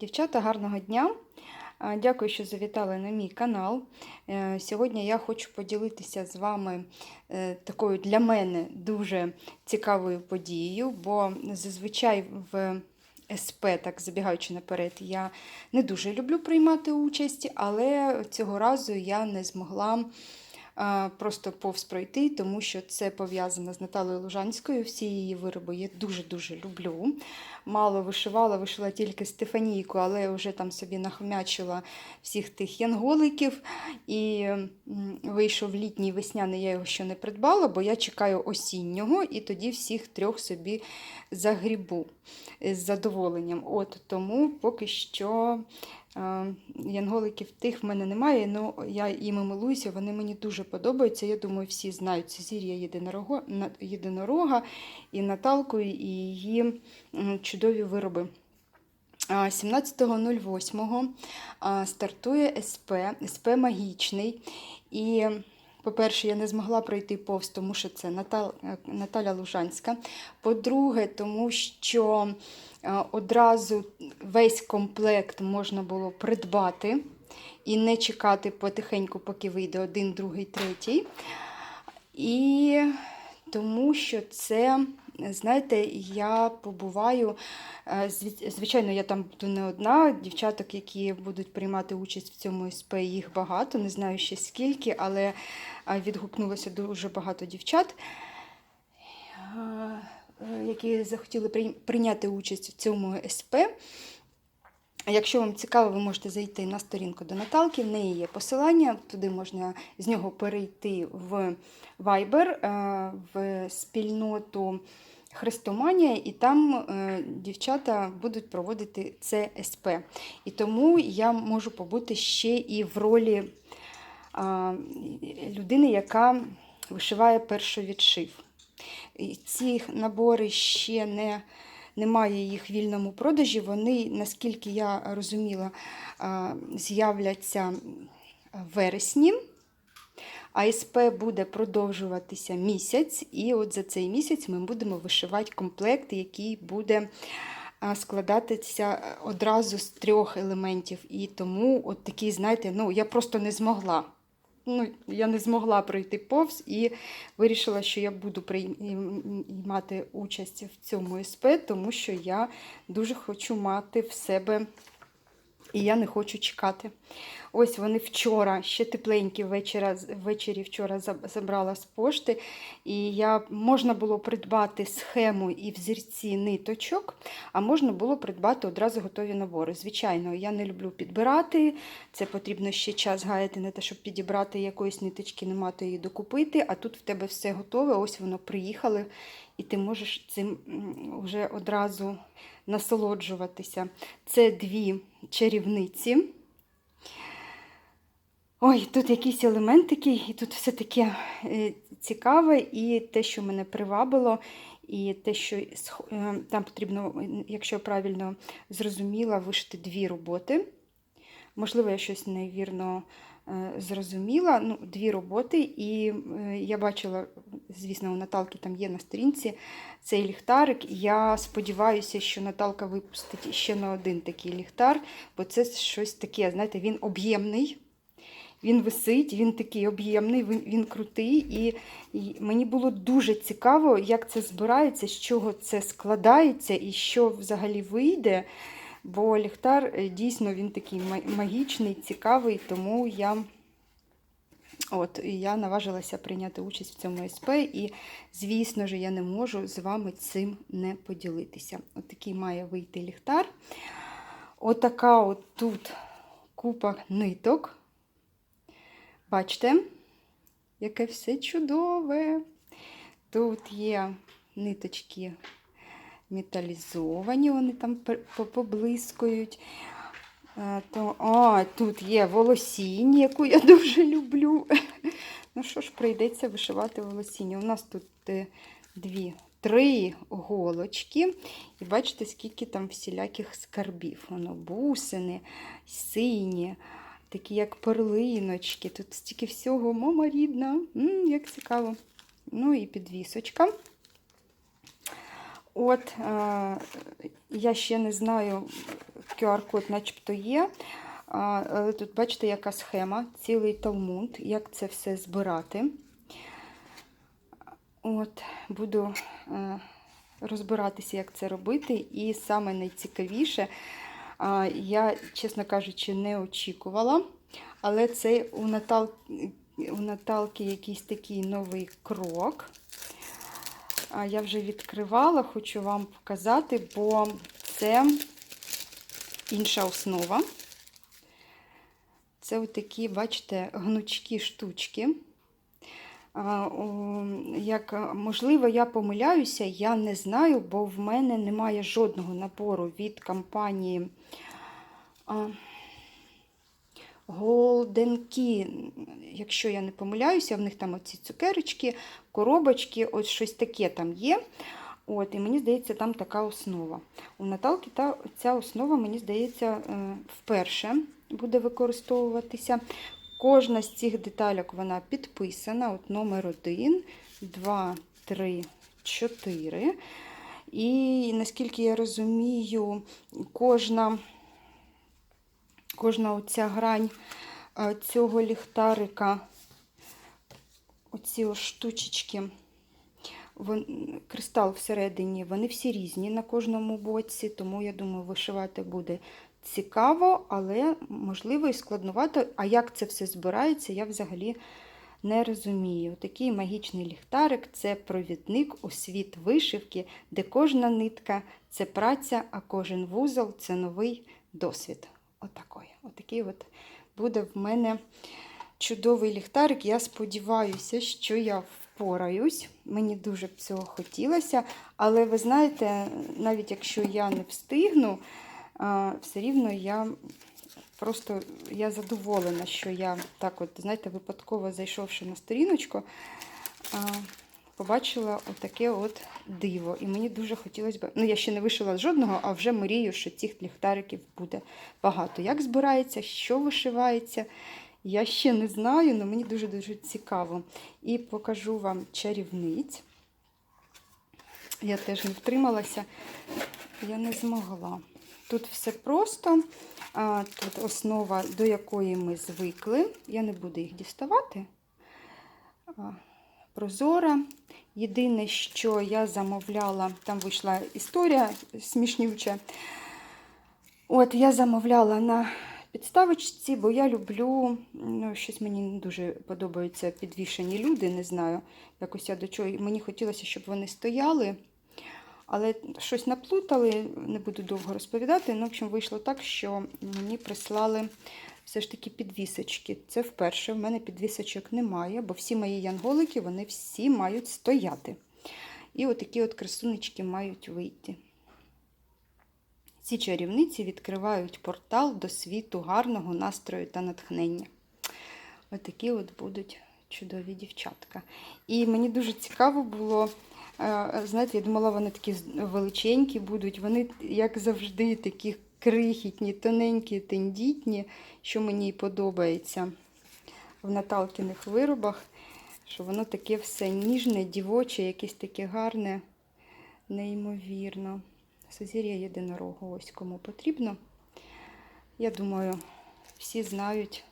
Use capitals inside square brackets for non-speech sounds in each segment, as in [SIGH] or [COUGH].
Дівчата, гарного дня! Дякую, що завітали на мій канал. Е, Сьогодні я хочу поділитися з вами е, такою для мене дуже цікавою подією, бо зазвичай в СП, так забігаючи наперед, я не дуже люблю приймати участь, але цього разу я не змогла просто повз пройти, тому що це пов'язано з Наталою Лужанською. Всі її вироби я дуже-дуже люблю. Мало вишивала, вишила тільки Стефанійку, але вже там собі нахмячила всіх тих янголиків. І вийшов літній весняний, я його ще не придбала, бо я чекаю осіннього, і тоді всіх трьох собі загрібу з задоволенням. От Тому поки що янголиків тих в мене немає, але я іми милуюся, вони мені дуже подобаються. Я думаю, всі знають це зір'я єдинорога, єдинорога і Наталку, і її чудові вироби. 17.08 стартує СП, СП магічний. І, по-перше, я не змогла пройти повз, тому що це е, Наталя Лужанська. По-друге, тому що одразу весь комплект можна було придбати і не чекати потихеньку, поки вийде один, другий, третій. І тому що це, знаєте, я побуваю. е, Звичайно, я там буду не одна. Дівчаток, які будуть приймати участь в цьому СП, їх багато, не знаю ще скільки, але е, відгукнулося дуже багато дівчат, е, е, які захотіли прийняти участь в цьому СП. Якщо вам цікаво, ви можете зайти на сторінку до Наталки, в неї є посилання, туди можна з нього перейти в Viber, е, в спільноту Хрестоманія, і там е, дівчата будуть проводити це СП. І тому я можу побути ще і в ролі людини, яка вишиває першовідшив. Ці набори ще не немає їх в вільному продажі. Вони, наскільки я розуміла, з'являться в вересні. А СП буде продовжуватися місяць, і от за цей місяць ми будемо вишивати комплект, який буде складатися одразу з трьох елементів. І тому, от такий, знаєте, ну я просто не змогла. Ну, я не змогла пройти повз і вирішила, що я буду приймати участь в цьому СП, тому що я дуже хочу мати в себе, і я не хочу чекати. Ось вони вчора, ще тепленькі вечора, ввечері вчора забрала з пошти. І я, можна було придбати схему і взірці ниточок, а можна було придбати одразу готові набори. Звичайно, я не люблю підбирати. Це потрібно ще час гаяти на те, щоб підібрати якоїсь ниточки, не мати її докупити. А тут в тебе все готове, ось воно приїхало, і ти можеш цим вже одразу насолоджуватися. Це дві чарівниці. Ой, тут якісь елементики, і тут все таке е, цікаве, і те, що мене привабило, і те, що е, там потрібно, якщо я правильно зрозуміла, вишити дві роботи. Можливо, я щось невірно зрозуміла. Ну, дві роботи, і е, я бачила, звісно, у Наталки там є на сторінці цей ліхтарик. Я сподіваюся, що Наталка випустить ще на один такий ліхтар, бо це щось таке, знаєте, він об'ємний. Він висить, він такий об'ємний, він, він крутий. І, і мені було дуже цікаво, як це збирається, з чого це складається і що взагалі вийде. Бо ліхтар е, дійсно він такий магічний, цікавий, тому я, от, я наважилася прийняти участь в цьому СП. І, звісно ж, я не можу з вами цим не поділитися. От такий має вийти ліхтар. Отака от тут купа ниток. Бачите, яке все чудове. Тут є ниточки металізовані, вони там поблискують. Е, То, а, тут є волосіння, яку я [LAUGHS] дуже люблю. Ну що ж, прийдеться вишивати волосіння. У нас тут е, дві, три голочки. І бачите, скільки там всіляких скарбів. Воно бусини, сині, такі як перлиночки. Тут стільки всього, мама рідна, М, як цікаво. Ну і підвісочка. От, е, я ще не знаю, QR-код начебто є. Але тут бачите, яка схема, цілий талмуд, як це все збирати. От, буду е, розбиратися, як це робити. І саме найцікавіше, я, чесно кажучи, не очікувала. Але це у, Натал... у Наталки якийсь такий новий крок. Я вже відкривала, хочу вам показати, бо це інша основа. Це такі, бачите, гнучкі штучки. Як, можливо, я помиляюся, я не знаю, бо в мене немає жодного набору від компанії Key. Якщо я не помиляюся, в них там оці цукерочки, коробочки, от щось таке там є. От, І мені здається, там така основа. У Наталки та, ця основа, мені здається, е, вперше буде використовуватися. Кожна з цих деталек вона підписана. От Номер 1, 2, 3, 4. І наскільки я розумію, кожна, кожна оця грань е, цього ліхтарика, оці штучечки, вон, кристал всередині, вони всі різні на кожному боці, тому я думаю, вишивати буде цікаво, але, можливо, і складнувато. А як це все збирається, я взагалі не розумію. Такий магічний ліхтарик це провідник у світ вишивки, де кожна нитка це праця, а кожен вузол це новий досвід. Отакий. Отакий от буде в мене чудовий ліхтарик. Я сподіваюся, що я впораюсь. Мені дуже б цього хотілося. Але ви знаєте, навіть якщо я не встигну, все рівно я просто я задоволена, що я так, от, знаєте, випадково зайшовши на сторіночку, побачила отаке от диво. І мені дуже хотілося б. Ну, я ще не вишила жодного, а вже мрію, що цих ліхтариків буде багато. Як збирається, що вишивається. Я ще не знаю, але мені дуже-дуже цікаво. І покажу вам чарівниць. Я теж не втрималася, я не змогла. Тут все просто, тут основа, до якої ми звикли. Я не буду їх діставати. Прозора. Єдине, що я замовляла, там вийшла історія смішнюча. От, я замовляла на підставочці, бо я люблю, ну, щось мені не дуже подобаються підвішені люди, не знаю. Якось я до чого. Мені хотілося, щоб вони стояли. Але щось наплутали, не буду довго розповідати. Ну, в общем, вийшло так, що мені прислали все ж таки підвісочки. Це вперше. В мене підвісочок немає, бо всі мої янголики вони всі мають стояти. І отакі от красунечки мають вийти. Ці чарівниці відкривають портал до світу гарного настрою та натхнення. Отакі от будуть чудові дівчатка. І мені дуже цікаво було. Знаєте, я думала, вони такі величенькі будуть. Вони, як завжди, такі крихітні, тоненькі, тендітні, що мені подобається в Наталкіних виробах, що воно таке все ніжне, дівоче, якесь таке гарне, неймовірно. Сузір'я єдинорога, ось кому потрібно. Я думаю, всі знають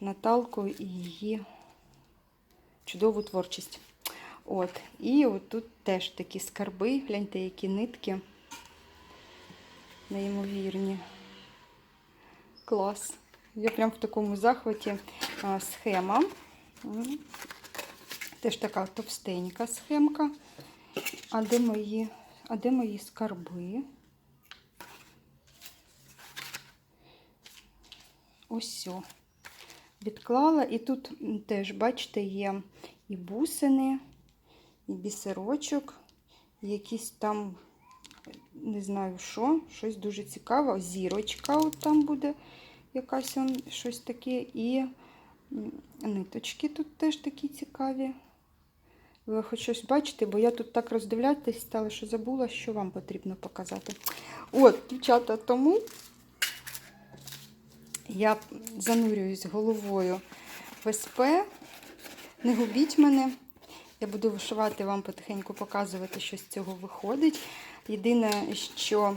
Наталку і її чудову творчість. От. І от тут теж такі скарби, гляньте, які нитки. Неймовірні. Клас. Я прям в такому захваті схема. Теж така товстенька схемка. А де мої, а де мої скарби? Ось. Відклала. І тут теж, бачите, є і бусини і бісерочок, якісь там, не знаю що, щось дуже цікаве. Зірочка от там буде якась он, щось таке. І ниточки тут теж такі цікаві. Ви хоч щось бачите, бо я тут так роздивлятися стала, що забула, що вам потрібно показати. От, дівчата, тому я занурююсь головою в СП. Не губіть мене. Я буду вишивати вам потихеньку показувати, що з цього виходить. Єдине, що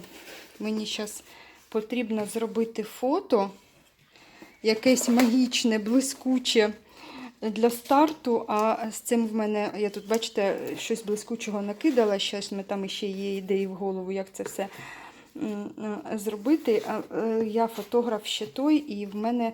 мені зараз потрібно зробити фото, якесь магічне, блискуче для старту. А з цим в мене, я тут, бачите, щось блискучого накидала. Щось ми там ще є ідеї в голову, як це все е, зробити. Е, Я фотограф ще той, і в мене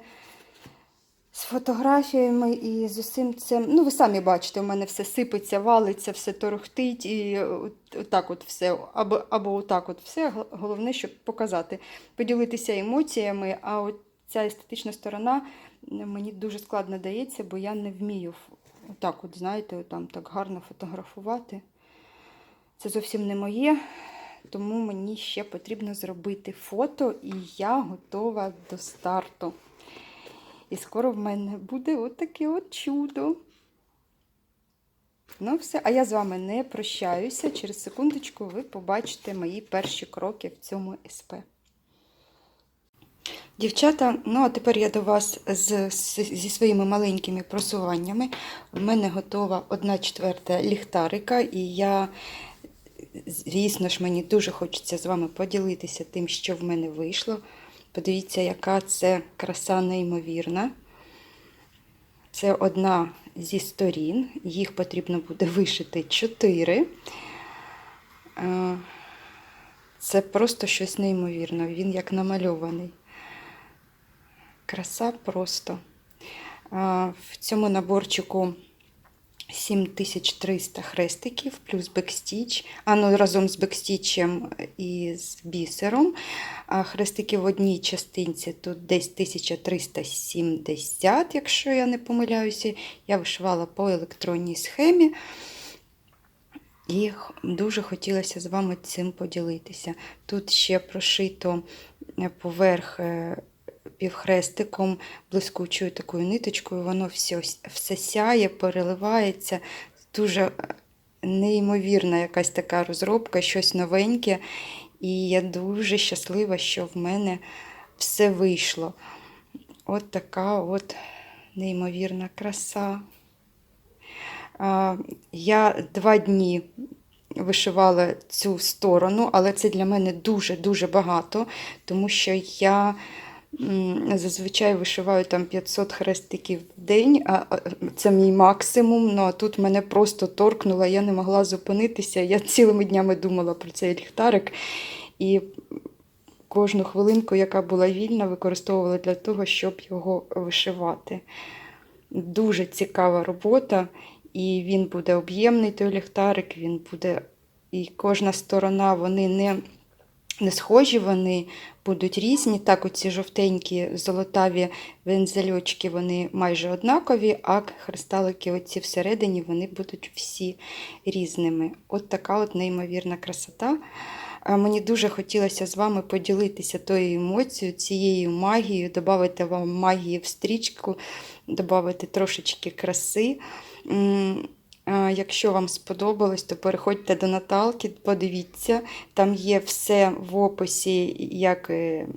з фотографіями і з усім цим. Ну, ви самі бачите, у мене все сипеться, валиться, все торохтить, і от, отак от все, або, або отак от все. Головне, щоб показати, поділитися емоціями. А от ця естетична сторона мені дуже складно дається, бо я не вмію отак, от, знаєте, там так гарно фотографувати. Це зовсім не моє. Тому мені ще потрібно зробити фото, і я готова до старту. І скоро в мене буде отаке от чудо. Ну, все. А я з вами не прощаюся. Через секундочку ви побачите мої перші кроки в цьому СП. Дівчата, ну а тепер я до вас з, з- зі своїми маленькими просуваннями. У мене готова 1 четверта ліхтарика, і я, звісно ж, мені дуже хочеться з вами поділитися тим, що в мене вийшло. Подивіться, яка це краса неймовірна. Це одна зі сторін, їх потрібно буде вишити 4. Це просто щось неймовірне. Він як намальований. Краса просто. В цьому наборчику 7300 хрестиків, плюс бекстіч, а ну разом з бекстічем і з бісером. А хрестики в одній частинці тут десь 1370, якщо я не помиляюся. Я вишивала по електронній схемі. І дуже хотілося з вами цим поділитися. Тут ще прошито поверх е, півхрестиком, блискучою такою ниточкою, воно все, все сяє, переливається. Дуже е, неймовірна якась така розробка, щось новеньке. І я дуже щаслива, що в мене все вийшло. От така от неймовірна краса. Я два дні вишивала цю сторону, але це для мене дуже-дуже багато, тому що я зазвичай вишиваю там 500 хрестиків в день, а це мій максимум. Ну а тут мене просто торкнуло, я не могла зупинитися. Я цілими днями думала про цей ліхтарик. І кожну хвилинку, яка була вільна, використовувала для того, щоб його вишивати. Дуже цікава робота, і він буде об'ємний той ліхтарик, він буде. І кожна сторона, вони не, не схожі, вони будуть різні. Так, оці жовтенькі золотаві вензельочки, вони майже однакові, а христалики оці всередині вони будуть всі різними. От така от неймовірна красота. Мені дуже хотілося з вами поділитися тою емоцією, цією магією, додати вам магії в стрічку, додати трошечки краси. А, Якщо вам сподобалось, то переходьте до Наталки, подивіться, там є все в описі, як е,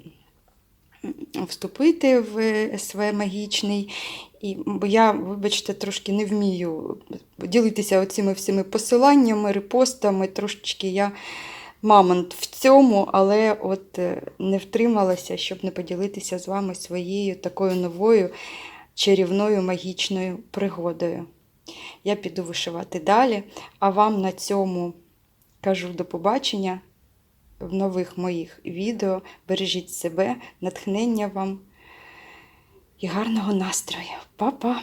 вступити в СВ магічний. І, я, вибачте, трошки не вмію ділитися оцими всіми посиланнями, репостами. Трошечки я мамонт в цьому, але от е, не втрималася, щоб не поділитися з вами своєю такою новою чарівною магічною пригодою. Я піду вишивати далі, а вам на цьому кажу до побачення в нових моїх відео. Бережіть себе, натхнення вам і гарного настрою. Па-па!